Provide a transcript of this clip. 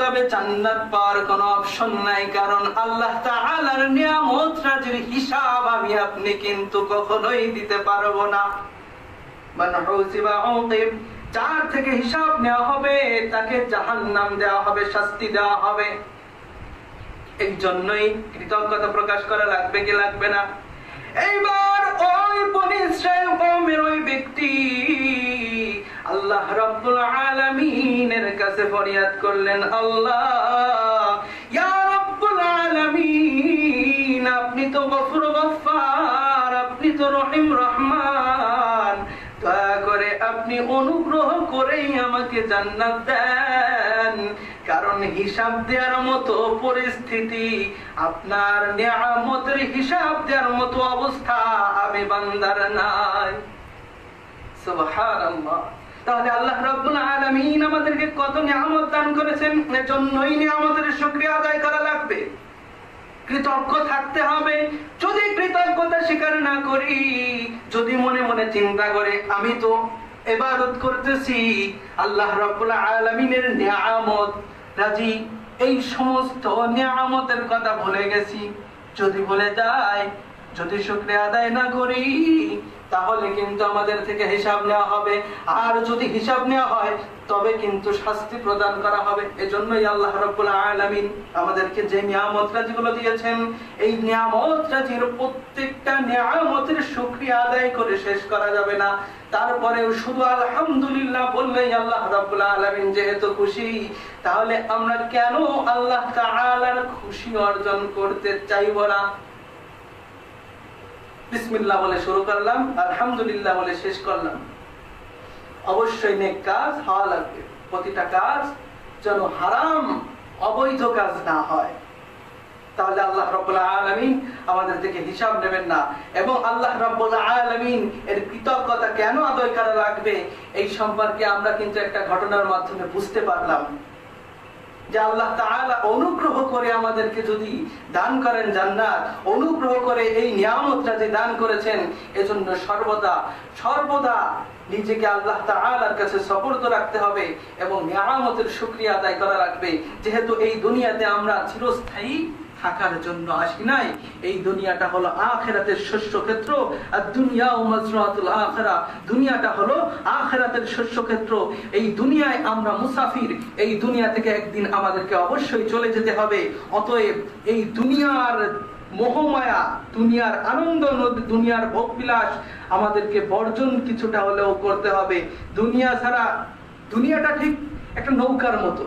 তবে অপশন নাই, কারণ আল্লাহ তাআলার নিয়ামত রাজির হিসাব আমি আপনি কিন্তু কখনোই দিতে পারব না। থেকে হিসাব নেওয়া হবে, তাকে জাহান্নাম দেওয়া হবে, শাস্তি দেওয়া হবে। এই জন্যই কৃতজ্ঞতা প্রকাশ করা লাগবে কি লাগবে না? এইবার ওই বনি ইসরায়েল ওই ব্যক্তি আল্লাহ রাব্বুল আলামিনের কাছে ফরিয়াদ করলেন, আল্লাহ আপনি তো গফুর গফফার, আপনি তো রহিম রহমান, দয়া করে আপনি অনুগ্রহ করেই আমাকে জান্নাত দেন, কারণ হিসাব দেওয়ার মতো পরিস্থিতি, আপনার নিয়ামতের হিসাব দেওয়ার মতো অবস্থা আমি বান্দার নাই। সুবহানাল্লাহ। তাহলে আল্লাহ রাব্বুল আলামিন আমাদেরকে কত নিয়ামত দান করেছেন? এজন্যই নিয়ামতের শুকরিয়া আদায় করা লাগবে। কৃতজ্ঞ থাকতে হবে। যদি কৃতজ্ঞতা স্বীকার না করি, যদি মনে মনে চিন্তা করে, আমি তো এবাদত করতেছি, আল্লাহ রাব্বুল আলামিনের নিয়ামত, রাজি, এই সমস্ত নিয়ামতের কথা ভুলে গেছি। যদি ভুলে যায় যদি শুক্রিয়া আদায় না করি তাহলে কিন্তু আমাদের থেকে হিসাব নেওয়া হবে। আর যদি হিসাব নেওয়া হয়, তবে কিন্তু শাস্তি প্রদান করা হবে। এজন্যই আল্লাহ রাব্বুল আলামিন আমাদেরকে যে নিয়ামত রাজিগুলো দিয়েছেন, এই নিয়ামত রাজির প্রত্যেকটা নিয়ামতের শুকরিয়া আদায় করে শেষ করা যাবে না। তারপরেও শুধু আলহামদুলিল্লাহ বললেই আল্লাহ রাব্বুল আলামিন যেহেতু খুশি, তাহলে আমরা কেন আল্লাহ তাআলার খুশি অর্জন করতে চাইব না? বিসমিল্লাহ বলে শুরু করলাম, আলহামদুলিল্লাহ বলে শেষ করলাম। অবশ্যই নেক কাজ হওয়া লাগবে। প্রতিটা কাজ যেন হারাম, অবৈধ কাজ না হয়। তাহলে আল্লাহ রাব্বুল আলামিন আমাদের থেকে হিসাব নেবেন না। এবং আল্লাহ রাব্বুল আলামিন এর কৃতজ্ঞতা কেন আদায় করা লাগবে, এই সম্পর্কে আমরা কিন্তু একটা ঘটনার মাধ্যমে বুঝতে পারলাম। যে আল্লাহ তাআলা অনুগ্রহ করে আমাদেরকে যদি দান করেন জান্নাত, অনুগ্রহ করে এই নিয়ামতটা যে দান করেছেন, এজন্য সর্বদা সর্বদা নিজেকে আল্লাহ তাআলার কাছে সবর্দ রাখতে হবে এবং নিয়ামতের শুকরিয়া আদায় করা রাখবে যেহেতু এই দুনিয়াতে আমরা চিরস্থায়ী থাকার জন্য আসি নাই। এই দুনিয়াটা হলো আখেরাতের শস্য ক্ষেত্র আর দুনিয়া ও মাজরাতুল আখেরা। দুনিয়াটা হলো আখেরাতের শস্য ক্ষেত্র এই দুনিয়ায় আমরা মুসাফির, এই দুনিয়া থেকে একদিন আমাদেরকে অবশ্যই চলে যেতে হবে। অতএব এই দুনিয়ার মোহমায়া, দুনিয়ার আনন্দ নদ- দুনিয়ার ভোগবিলাস আমাদেরকে বর্জন কিছুটা হলেও করতে হবে। দুনিয়া ছাড়া, দুনিয়াটা ঠিক একটা নৌকার মতো।